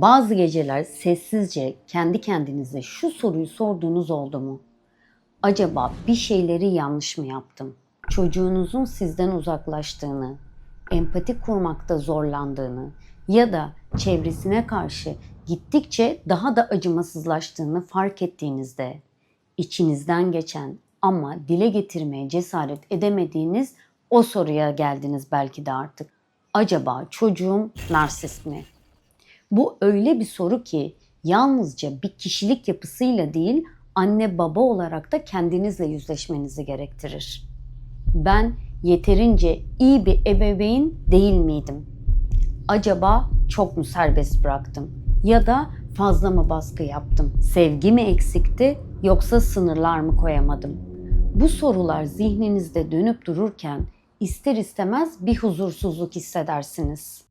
Bazı geceler sessizce kendi kendinize şu soruyu sorduğunuz oldu mu? Acaba bir şeyleri yanlış mı yaptım? Çocuğunuzun sizden uzaklaştığını, empati kurmakta zorlandığını ya da çevresine karşı gittikçe daha da acımasızlaştığını fark ettiğinizde içinizden geçen ama dile getirmeye cesaret edemediğiniz o soruya geldiniz belki de artık. Acaba çocuğum narsist mi? Bu öyle bir soru ki yalnızca bir kişilik yapısıyla değil, anne baba olarak da kendinizle yüzleşmenizi gerektirir. Ben yeterince iyi bir ebeveyn değil miydim? Acaba çok mu serbest bıraktım? Ya da fazla mı baskı yaptım? Sevgi mi eksikti yoksa sınırlar mı koyamadım? Bu sorular zihninizde dönüp dururken ister istemez bir huzursuzluk hissedersiniz.